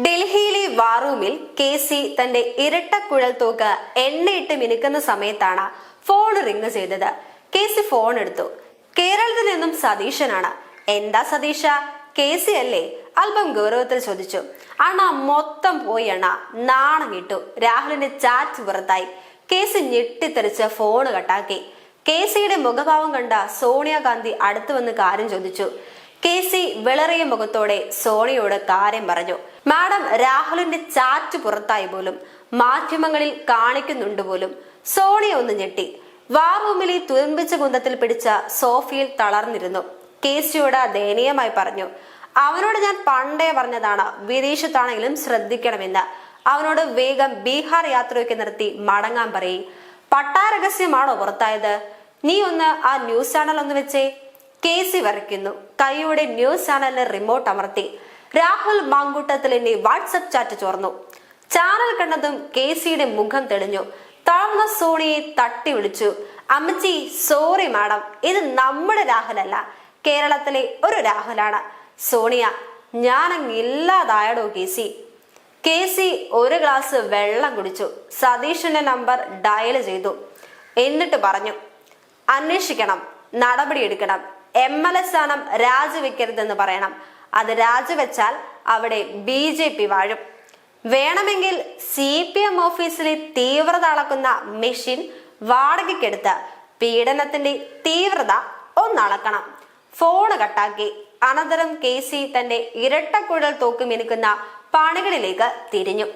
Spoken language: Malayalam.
ഡൽഹിയിലെ വാറൂമിൽ കെ സി തന്റെ ഇരട്ടക്കുഴൽ തോക്ക് എണ്ണയിട്ട് മിനുക്കുന്ന സമയത്താണ് ഫോൺ റിങ് ചെയ്തത്. കെ സി ഫോൺ എടുത്തു. കേരളത്തിൽ നിന്നും സതീശനാണ്. എന്താ സതീഷ കെ സി അല്ലേ? അല്പം ഗൗരവത്തിൽ ചോദിച്ചു. അണ മൊത്തം പോയി അണ. നാണം കിട്ടു. രാഹുലിന്റെ ചാറ്റ് പുറത്തായി. കെ സി ഞെട്ടിത്തെറിച്ച് ഫോൺ കട്ടാക്കി. കെ സിയുടെ മുഖഭാവം കണ്ട സോണിയാഗാന്ധി അടുത്തു വന്ന് കാര്യം ചോദിച്ചു. കെ സി വിളറിയ മുഖത്തോടെ സോണിയോട് കാര്യം പറഞ്ഞു. മാഡം രാഹുലിന്റെ ചാറ്റ് പുറത്തായി പോലും മാധ്യമങ്ങളിൽ കാണിക്കുന്നുണ്ട് പോലും സോണിയ ഒന്ന് ഞെട്ടി. വാറൂമിലെ തുരുമ്പിച്ച കുന്തത്തിൽ പിടിച്ച സോഫിയിൽ തളർന്നിരുന്നു. കെ സിയോട് ദയനീയമായി പറഞ്ഞു അവനോട് ഞാൻ പണ്ടേ പറഞ്ഞതാണ് വിദേശത്താണെങ്കിലും ശ്രദ്ധിക്കണമെന്ന്. അവനോട് വേഗം ബീഹാർ യാത്രയൊക്കെ നിർത്തി മടങ്ങാൻ പറയും. പട്ടാരഹസ്യമാണോ പുറത്തായത്? നീ ഒന്ന് ആ ന്യൂസ് ചാനൽ ഒന്ന് വെച്ചേ. കെ സി വരയ്ക്കുന്നു. കൈയോടെ ന്യൂസ് ചാനലിന് റിമോട്ട് അമർത്തി. രാഹുൽ മാങ്കൂട്ടത്തിലിന്റെ വാട്സപ്പ് ചാറ്റ് ചോർന്നു. ചാനൽ കണ്ടതും കെ സിയുടെ മുഖം തെളിഞ്ഞു. താഴ്ന്ന സോണിയെ തട്ടി വിളിച്ചു. അമ്മച്ചി സോറി മാഡം ഇത് നമ്മുടെ രാഹുലല്ല. കേരളത്തിലെ ഒരു രാഹുലാണ്. സോണിയ ഞാനങ്ങ് ഇല്ലാതായടോ കെ സി കെ സി ഒരു ഗ്ലാസ് വെള്ളം കുടിച്ചു. സതീഷിന്റെ നമ്പർ ഡയൽ ചെയ്തു. എന്നിട്ട് പറഞ്ഞു അന്വേഷിക്കണം. നടപടിയെടുക്കണം എം എൽ എ സ്ഥാനം രാജിവെക്കരുതെന്ന് പറയണം. അത് രാജിവെച്ചാൽ അവിടെ ബി ജെ പി വാഴും. വേണമെങ്കിൽ സി പി എം ഓഫീസിലെ തീവ്രത അളക്കുന്ന മെഷീൻ വാടകയ്ക്കെടുത്ത് പീഡനത്തിന്റെ തീവ്രത ഒന്നളക്കണം. ഫോണ് കട്ടാക്കി അനന്തരം കെ സി തന്റെ ഇരട്ടക്കുഴൽ തോക്ക് മിനുക്കുന്ന പണികളിലേക്ക് തിരിഞ്ഞു.